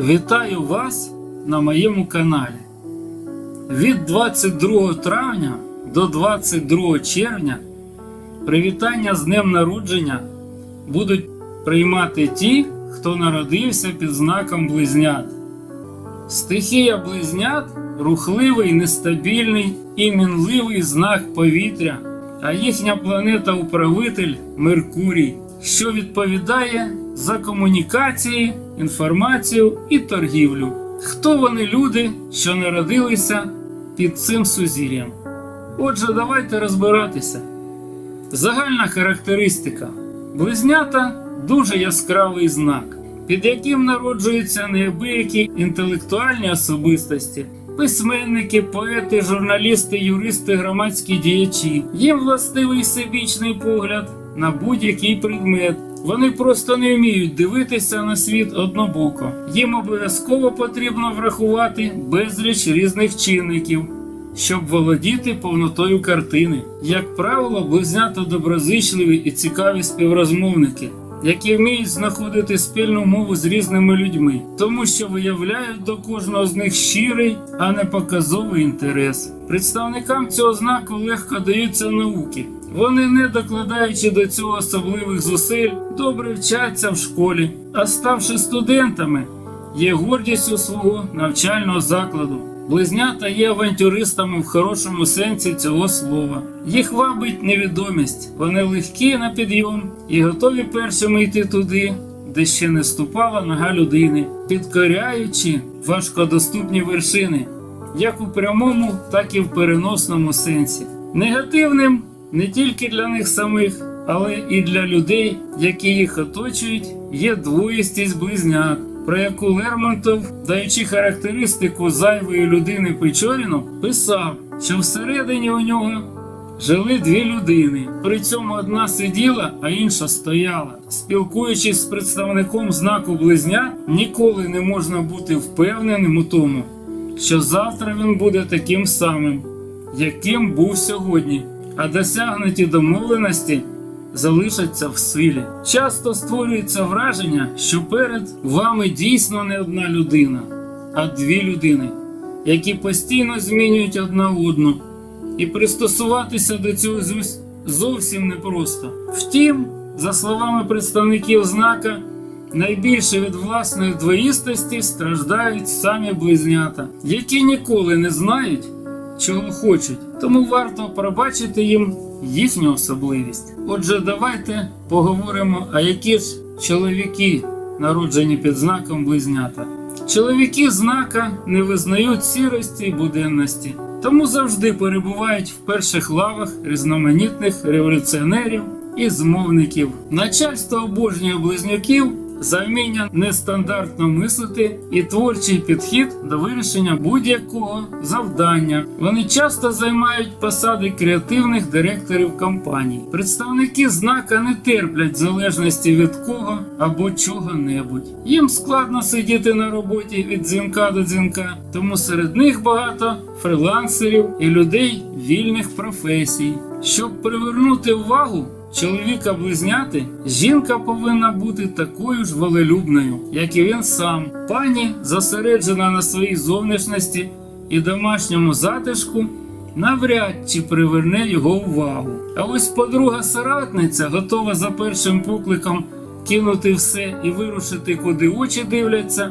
Вітаю вас на моєму каналі. Від 22 травня до 22 червня привітання з днем народження будуть приймати ті, хто народився під знаком близнят. Стихія близнят рухливий, нестабільний і мінливий знак повітря, а їхня планета-управитель Меркурій, що відповідає за комунікації, інформацію і торгівлю. Хто вони люди, що народилися під цим сузір'ям? Отже, давайте розбиратися. Загальна характеристика. Близнята дуже яскравий знак, під яким народжуються неабиякі інтелектуальні особистості, письменники, поети, журналісти, юристи, громадські діячі. Їм властивий всебічний погляд на будь-який предмет. Вони просто не вміють дивитися на світ однобоко. Їм обов'язково потрібно врахувати безліч різних чинників, щоб володіти повнотою картини. Як правило, близнято доброзичливі і цікаві співрозмовники, які вміють знаходити спільну мову з різними людьми, тому що виявляють до кожного з них щирий, а не показовий інтерес. Представникам цього знаку легко даються науки. Вони, не докладаючи до цього особливих зусиль, добре вчаться в школі, а ставши студентами, є гордістю свого навчального закладу. Близнята є авантюристами в хорошому сенсі цього слова. Їх вабить невідомість, вони легкі на підйом і готові першими йти туди, де ще не ступала нога людини, підкоряючи важкодоступні вершини, як у прямому, так і в переносному сенсі. Негативним не тільки для них самих, але і для людей, які їх оточують, є двоїстість близнят про яку Лермонтов, даючи характеристику зайвої людини Печоріну, писав, що всередині у нього жили дві людини. При цьому одна сиділа, а інша стояла. Спілкуючись з представником знаку близня, ніколи не можна бути впевненим у тому, що завтра він буде таким самим, яким був сьогодні, а досягнуті домовленості залишаться в силі. Часто створюється враження, що перед вами дійсно не одна людина, а дві людини, які постійно змінюють одна одну, і пристосуватися до цього зовсім непросто. Втім, за словами представників знака, найбільше від власної двоїстості страждають самі близнята, які ніколи не знають, чого хочуть, тому варто пробачити їм їхню особливість. Отже, давайте поговоримо, а які ж чоловіки народжені під знаком близнята. Чоловіки знака не визнають сірості і буденності, тому завжди перебувають в перших лавах різноманітних революціонерів і змовників. Начальство обожнює близнюків за вміння нестандартно мислити і творчий підхід до вирішення будь-якого завдання. Вони часто займають посади креативних директорів компаній. Представники знака не терплять залежності від кого або чого-небудь. Їм складно сидіти на роботі від дзвінка до дзвінка, тому серед них багато фрилансерів і людей вільних професій. Щоб привернути увагу чоловіка близняти, жінка повинна бути такою ж волелюбною, як і він сам. Пані зосереджена на своїй зовнішності і домашньому затишку. Навряд чи приверне його увагу. А ось подруга соратниця готова за першим покликом кинути все і вирушити, куди очі дивляться,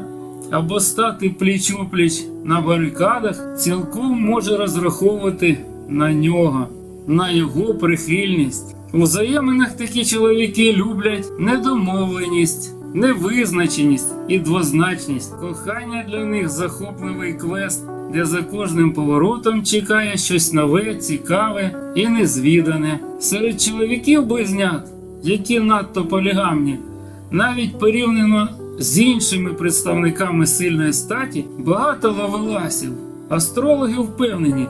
або стати пліч опліч на барикадах, цілком може розраховувати на нього, на його прихильність. У взаєминах такі чоловіки люблять недомовленість, невизначеність і двозначність. Кохання для них захопливий квест, де за кожним поворотом чекає щось нове, цікаве і незвідане. Серед чоловіків близнят, які надто полігамні, навіть порівняно з іншими представниками сильної статі, багато ловеласів. Астрологи впевнені,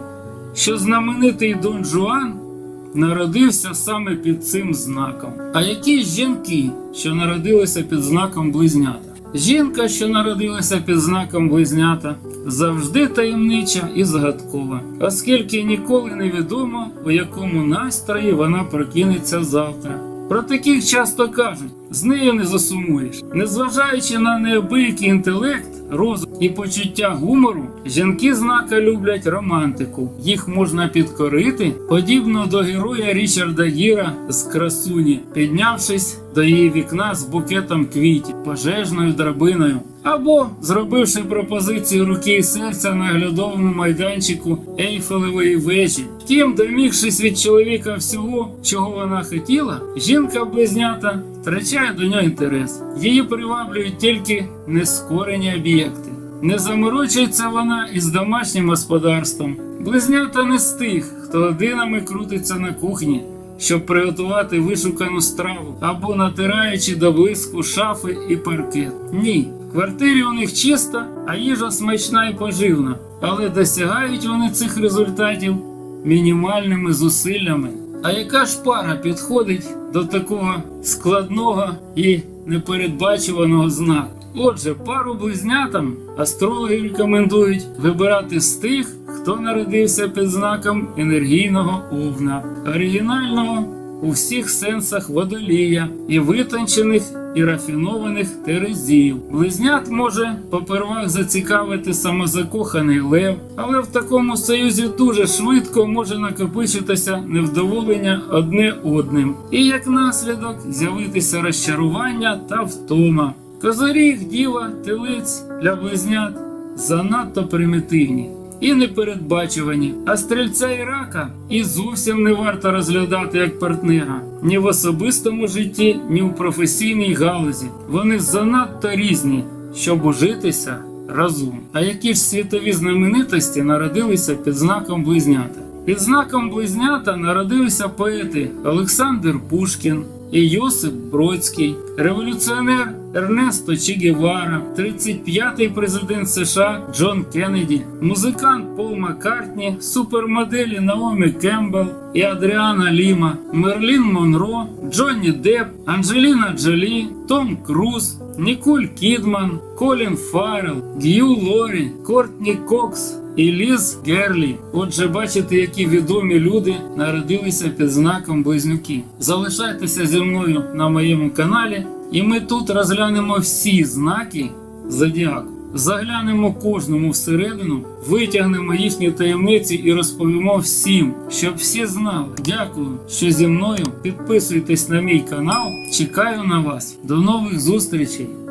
що знаменитий Дон Жуан народився саме під цим знаком. А які жінки, що народилися під знаком близнята? Жінка, що народилася під знаком близнята, завжди таємнича і загадкова, оскільки ніколи не відомо, у якому настрої вона прокинеться завтра. Про таких часто кажуть, з нею не засумуєш. Незважаючи на неабиякий інтелект, розум і почуття гумору, жінки знака люблять романтику. Їх можна підкорити, подібно до героя Річарда Гіра з красуні, піднявшись до її вікна з букетом квітів, пожежною драбиною, або зробивши пропозицію руки і серця на глядовому майданчику Ейфелевої вежі. Втім, домігшись від чоловіка всього, чого вона хотіла, жінка близнята втрачає до нього інтерес. Її приваблюють тільки нескорені об'єкти. Не заморочується вона із домашнім господарством. Близнята не з тих, хто годинами крутиться на кухні, щоб приготувати вишукану страву або натираючи до блиску шафи і паркет. Ні, в квартирі у них чисто, а їжа смачна і поживна, але досягають вони цих результатів мінімальними зусиллями. А яка ж пара підходить до такого складного і непередбачуваного знаку? Отже, пару близнятам астрологи рекомендують вибирати з тих, хто народився під знаком енергійного овна, оригінального у всіх сенсах водолія і витончених і рафінованих терезів. Близнят може попервах зацікавити самозакоханий лев, але в такому союзі дуже швидко може накопичитися невдоволення одне одним, і як наслідок з'явитися розчарування та втома. Козоріг, діва, телець для близнят занадто примітивні і непередбачувані, а стрільця і рака і зовсім не варто розглядати як партнера ні в особистому житті, ні в професійній галузі. Вони занадто різні, щоб ужитися разом. А які ж світові знаменитості народилися під знаком близнята? Під знаком близнята народилися поети Олександр Пушкін і Йосип Бродський, революціонер Ернесто Чі Гевара, 35-й президент США Джон Кеннеді, музикант Пол Маккартні, супермоделі Наомі Кембл і Адріана Ліма, Мерлін Монро, Джонні Депп, Анджеліна Джолі, Том Круз, Ніколь Кідман, Колін Фаррелл, Г'ю Лорі, Кортні Кокс і Ліз Герлі. Отже, бачите, які відомі люди народилися під знаком близнюки. Залишайтеся зі мною на моєму каналі, і ми тут розглянемо всі знаки зодіаку. Заглянемо кожному всередину, витягнемо їхні таємниці і розповімо всім, щоб всі знали. Дякую, що зі мною. Підписуйтесь на мій канал. Чекаю на вас. До нових зустрічей!